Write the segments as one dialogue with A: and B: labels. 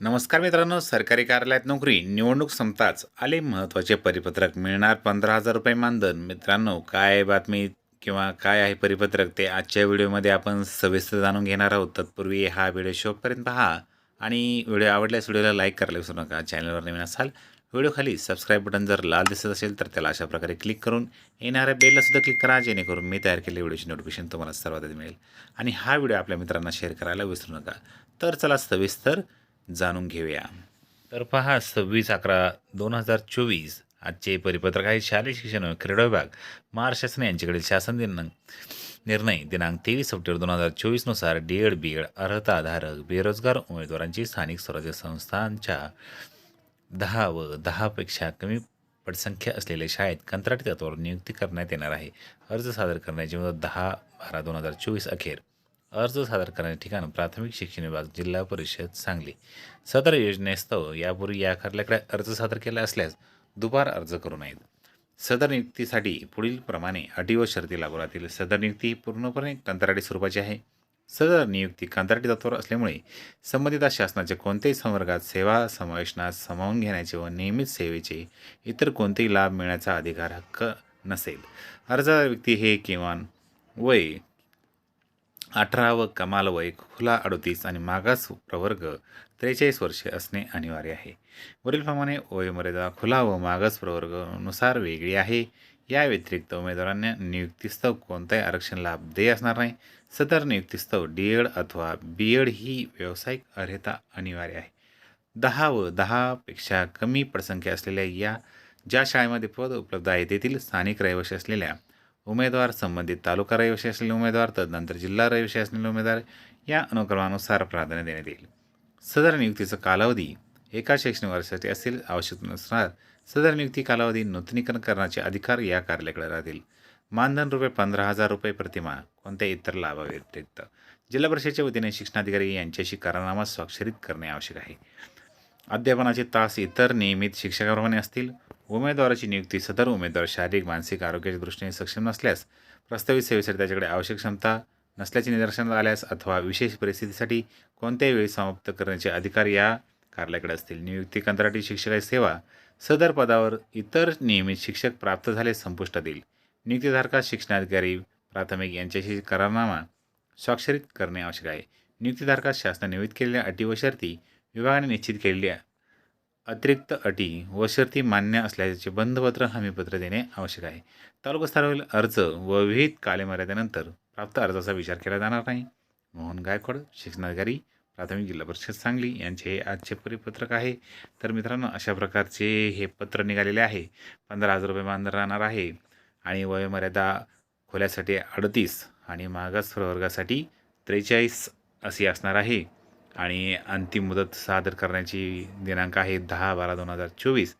A: नमस्कार मित्रांनो सरकारी कार्यालयात नोकरी निवडणूक संपताच आले महत्त्वाचे परिपत्रक. मिळणार पंधरा हजार रुपये मानधन. मित्रांनो काय बातमी किंवा काय आहे परिपत्रक ते आजच्या व्हिडिओमध्ये आपण सविस्तर जाणून घेणार आहोत. तत्पूर्वी हा व्हिडिओ शेवटपर्यंत पहा आणि व्हिडिओ आवडल्यास व्हिडिओला लाईक करायला विसरू नका. चॅनलवर नवीन असाल व्हिडिओखाली सबस्क्राईब बटन जर लाल दिसत असेल तर त्याला अशा प्रकारे क्लिक करून येणाऱ्या बेलला सुद्धा क्लिक करा जेणेकरून मी तयार केलेल्या व्हिडिओची नोटिफिकेशन तुम्हाला सर्वात मिळेल. आणि हा व्हिडिओ आपल्या मित्रांना शेअर करायला विसरू नका. तर चला सविस्तर जाणून घेऊया. तर पहा सव्वीस अकरा दोन हजार चोवीस आजचे परिपत्रक आहे शालेय शिक्षण व क्रीडा विभाग. महाराष्ट्र शासन यांच्याकडील शासन दिनांक निर्णय दिनांक तेवीस सप्टेंबर दोन हजार चोवीसनुसार डी एड बी एड अर्हताधारक बेरोजगार उमेदवारांची स्थानिक स्वराज्य संस्थांच्या दहा व दहापेक्षा कमी पटसंख्या असलेल्या शाळेत कंत्राटी तत्वावर नियुक्ती करण्यात येणार आहे. अर्ज सादर करण्याची मुदत दहा बारा दोन हजार चोवीस अखेर. अर्ज सादर करण्याचे ठिकाण प्राथमिक शिक्षण विभाग जिल्हा परिषद सांगली. सदर योजनेस्तव यापूर्वी या कार्यालयाकडे अर्ज सादर केला असल्यास दुपार अर्ज करू नयेत. सदर नियुक्तीसाठी पुढीलप्रमाणे अटी व शर्ती लागू राहतील. सदर नियुक्ती पूर्णपणे कंत्राटी स्वरूपाची आहे. सदर नियुक्ती कंत्राटी तत्वावर असल्यामुळे संबंधित शासनाच्या कोणत्याही संवर्गात सेवा समावेशनात सामावून घेण्याचे व नियमित सेवेचे इतर कोणतेही लाभ मिळण्याचा अधिकार हक्क नसेल. अर्जदार व्यक्ती हे किमान वय अठरा व कमाल वय खुला अडतीस आणि मागास प्रवर्ग त्रेचाळीस वर्षे असणे अनिवार्य आहे. वरीलप्रमाणे वयोमर्यादा खुला व मागास प्रवर्गानुसार वेगळी आहे. या व्यतिरिक्त उमेदवारांना नियुक्तीस्तव कोणताही आरक्षण लाभ देय असणार नाही. सदर नियुक्तीस्तव डी एड अथवा बी एड ही व्यावसायिक अर्हता अनिवार्य आहे. दहा व दहापेक्षा कमी पटसंख्या असलेल्या या ज्या शाळेमध्ये पद उपलब्ध आहे तेथील स्थानिक रहिवाशी असलेल्या उमेदवार संबंधित तालुका रहिवासी असलेले उमेदवार तदनंतर जिल्हा रहिवासी असलेले उमेदवार या अनुक्रमानुसार प्राधान्य देण्यात येईल. सदर नियुक्तीचा कालावधी एका शैक्षणिक वर्षासाठी असेल आवश्यक नसणार. सदर नियुक्ती कालावधी नूतनीकरण करण्याचे अधिकार या कार्यालयाकडे राहतील. मानधन रुपये पंधरा हजार रुपये प्रतिमा कोणत्या इतर लाभाव्यतिरिक्त. जिल्हा परिषदेच्या वतीने शिक्षणाधिकारी यांच्याशी करारनामा स्वाक्षरित करणे आवश्यक आहे. अध्यापनाचे तास इतर नियमित शिक्षकाप्रमाणे असतील. उमेदवाराची नियुक्ती सदर उमेदवार शारीरिक मानसिक आरोग्याच्या दृष्टीने सक्षम नसल्यास प्रस्तावित सेवेसाठी त्याच्याकडे आवश्यक क्षमता नसल्याचे निदर्शनात आल्यास अथवा विशेष परिस्थितीसाठी कोणत्याही वेळी समाप्त करण्याचे अधिकार या कार्यालयाकडे असतील. नियुक्ती कंत्राटी शिक्षकाची सेवा सदर पदावर इतर नियमित शिक्षक प्राप्त झाले संपुष्टात येईल. नियुक्तीधारकास शिक्षणाधिकारी प्राथमिक यांच्याशी करारनामा स्वाक्षरित करणे आवश्यक आहे. नियुक्तीधारकास शासनाने नियुक्त केलेल्या अटी व शर्ती विभागाने निश्चित केलेल्या अतिरिक्त अटी व शर्ती मान्य असल्याचे बंधपत्र हमीपत्र देणे आवश्यक आहे. तालुका स्तरावरील अर्ज व विहित कालमर्यादेनंतर प्राप्त अर्जाचा विचार केला जाणार नाही. मोहन गायकवाड शिक्षणाधिकारी प्राथमिक जिल्हा परिषद सांगली यांचे हे आजचे परिपत्रक आहे. तर मित्रांनो अशा प्रकारचे हे पत्र निघालेले आहे. पंधरा हजार रुपये मानधन राहणार आहे आणि वयोमर्यादा खोल्यासाठी अडतीस आणि मागास प्रवर्गासाठी त्रेचाळीस अशी असणार आहे. आणि अंतिम मुदत सादर करण्याची दिनांक आहे दहा बारा दोन हजार चोवीस.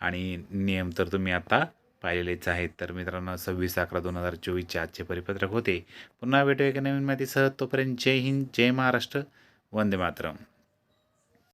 A: आणि नियम तर तुम्ही आता पाहिलेलेच आहेत. तर मित्रांनो सव्वीस अकरा दोन हजार चोवीसचे आजचे परिपत्रक होते. पुन्हा भेटूया एका नवीन माहितीसह तोपर्यंत जय हिंद जय महाराष्ट्र. वंदे मातरम.